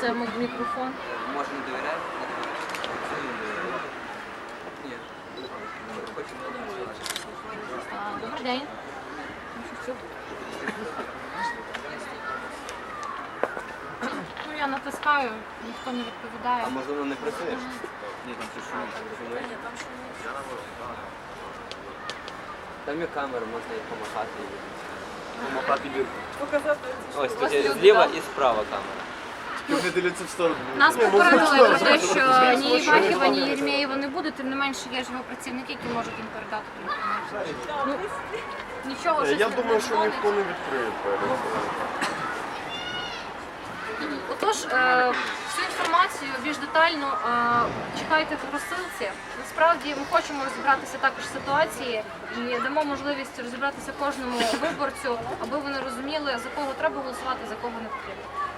це м- мікрофон. Може не? Це довіряєте? Ні. Добрий день. Ну, я натискаю, ніхто не відповідає. А може воно не працює? Ні, там щось шумить. Там є камера, можна їх помахати. Помахати люди. Ось тут є зліва і справа камера. Вони дивляться в сторону. Нас ну, попередили про те, що ні Івахіва, ні. Єрмєєва не буде, тим не менше є ж його працівники, які можуть їм передати ту інформацію. Ну, нічого вже Я не думаю, що ніхто не відкриє двері. Отож, е, всю інформацію більш детально е, чекайте в розсилці. Насправді ми хочемо розібратися також в ситуації і дамо можливість розібратися кожному виборцю, аби вони розуміли, за кого треба голосувати, за кого не потрібно.